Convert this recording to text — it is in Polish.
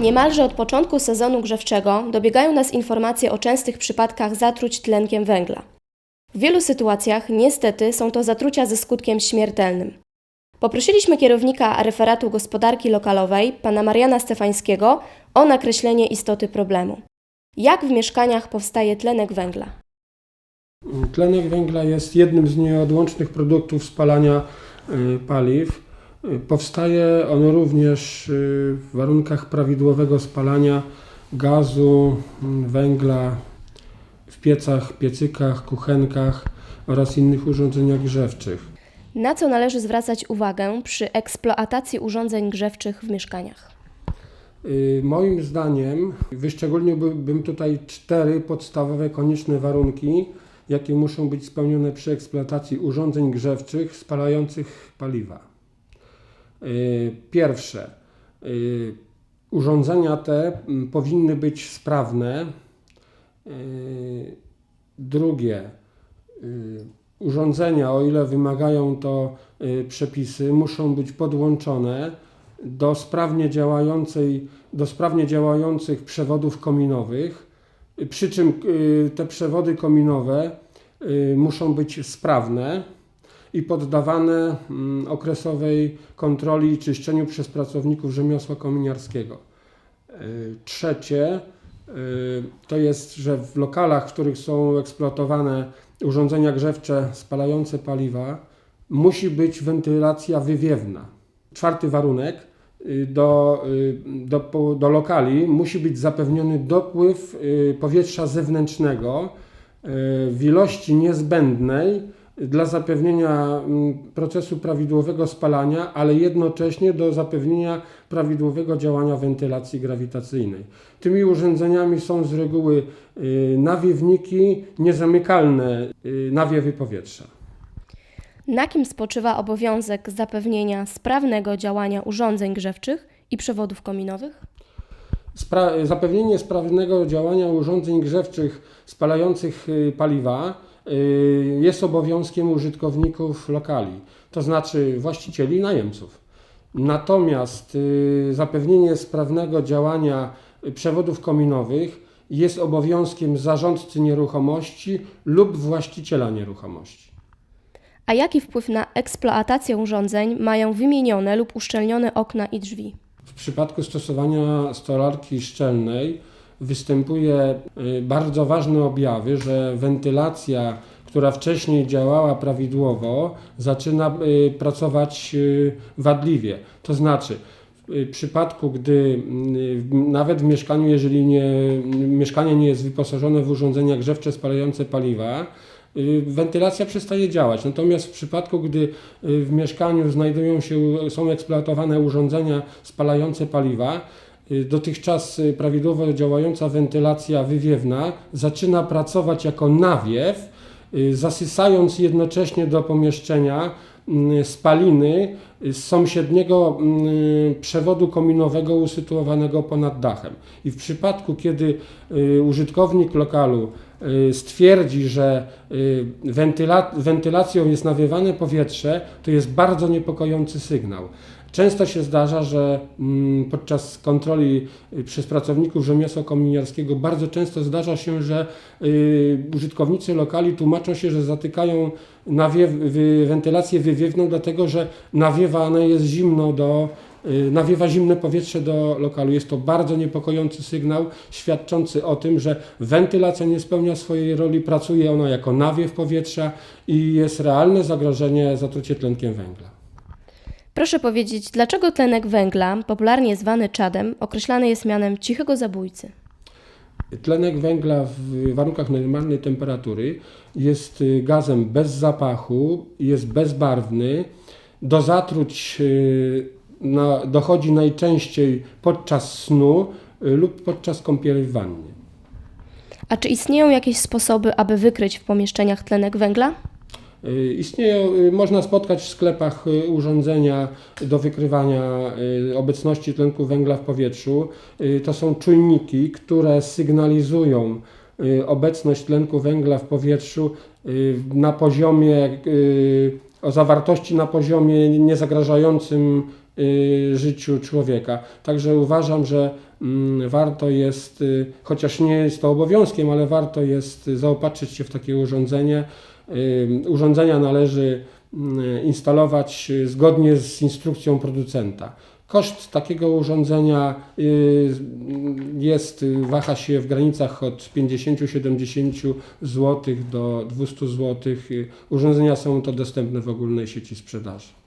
Niemalże od początku sezonu grzewczego dobiegają nas informacje o częstych przypadkach zatruć tlenkiem węgla. W wielu sytuacjach niestety są to zatrucia ze skutkiem śmiertelnym. Poprosiliśmy kierownika referatu gospodarki lokalowej, pana Mariana Stefańskiego, o nakreślenie istoty problemu. Jak w mieszkaniach powstaje tlenek węgla? Tlenek węgla jest jednym z nieodłącznych produktów spalania y, paliw. Powstaje on również y, w warunkach prawidłowego spalania gazu, mm, węgla w piecach, piecykach, kuchenkach oraz innych urządzeniach grzewczych. Na co należy zwracać uwagę przy eksploatacji urządzeń grzewczych w mieszkaniach? Y, Moim zdaniem wyszczególniłbym tutaj cztery podstawowe konieczne warunki, jakie muszą być spełnione przy eksploatacji urządzeń grzewczych spalających paliwa. Y, Pierwsze, y, urządzenia te mm, powinny być sprawne. Y, Drugie, urządzenia, o ile wymagają to przepisy, muszą być podłączone do sprawnie działającej, do sprawnie działających przewodów kominowych, przy czym te przewody kominowe muszą być sprawne i poddawane mm, okresowej kontroli i czyszczeniu przez pracowników rzemiosła kominiarskiego. Y, Trzecie y, to jest, że w lokalach, w których są eksploatowane urządzenia grzewcze spalające paliwa, musi być wentylacja wywiewna. Czwarty warunek y, do, y, do, do lokali musi być zapewniony dopływ y, powietrza zewnętrznego w ilości niezbędnej dla zapewnienia mm, procesu prawidłowego spalania, ale jednocześnie do zapewnienia prawidłowego działania wentylacji grawitacyjnej. Tymi urządzeniami są z reguły y, nawiewniki, niezamykalne y, nawiewy powietrza. Na kim spoczywa obowiązek zapewnienia sprawnego działania urządzeń grzewczych i przewodów kominowych? Spra- zapewnienie sprawnego działania urządzeń grzewczych spalających y, paliwa jest obowiązkiem użytkowników lokali, to znaczy właścicieli i najemców. Natomiast y, zapewnienie sprawnego działania y, przewodów kominowych jest obowiązkiem zarządcy nieruchomości lub właściciela nieruchomości. A jaki wpływ na eksploatację urządzeń mają wymienione lub uszczelnione okna i drzwi? W przypadku stosowania stolarki szczelnej występuje y, bardzo ważne objawy, że wentylacja, która wcześniej działała prawidłowo, zaczyna y, pracować y, wadliwie. To znaczy, w przypadku, gdy nawet w mieszkaniu, jeżeli nie, mieszkanie nie jest wyposażone w urządzenia grzewcze spalające paliwa, wentylacja przestaje działać. Natomiast w przypadku, gdy w mieszkaniu znajdują się, są eksploatowane urządzenia spalające paliwa, dotychczas y, prawidłowo działająca wentylacja wywiewna zaczyna pracować jako nawiew, y, zasysając jednocześnie do pomieszczenia mm, spaliny z sąsiedniego mm, przewodu kominowego usytuowanego ponad dachem. I w przypadku, kiedy y, użytkownik lokalu y, stwierdzi, że y, wentyla, wentylacją jest nawiewane powietrze, to jest bardzo niepokojący sygnał. Często się zdarza, że mm, podczas kontroli y, przez pracowników rzemiosła kominiarskiego bardzo często zdarza się, że y, użytkownicy lokali tłumaczą się, że zatykają nawiew, wentylację wywiewną, dlatego że nawiewane jest zimno do, y, nawiewa zimne powietrze do lokalu. Jest to bardzo niepokojący sygnał świadczący o tym, że wentylacja nie spełnia swojej roli, pracuje ona jako nawiew powietrza i jest realne zagrożenie zatrucie tlenkiem węgla. Proszę powiedzieć, dlaczego tlenek węgla, popularnie zwany czadem, określany jest mianem cichego zabójcy? Tlenek węgla w warunkach normalnej temperatury jest y, gazem bez zapachu, jest bezbarwny. Do zatruć y, na, dochodzi najczęściej podczas snu y, lub podczas kąpieli w wannie. A czy istnieją jakieś sposoby, aby wykryć w pomieszczeniach tlenek węgla? Y, Istnieją, y, można spotkać w sklepach y, urządzenia do wykrywania obecności tlenku węgla w powietrzu. To są czujniki, które sygnalizują obecność tlenku węgla w powietrzu na poziomie o zawartości na poziomie niezagrażającym życiu człowieka. Także uważam, że mm, warto jest, chociaż nie jest to obowiązkiem, ale warto jest zaopatrzyć się w takie urządzenie. Urządzenia należy mm, instalować y, zgodnie z instrukcją producenta. Koszt takiego urządzenia y, jest, y, waha się w granicach od 50-70 zł do 200 zł. Urządzenia są to dostępne w ogólnej sieci sprzedaży.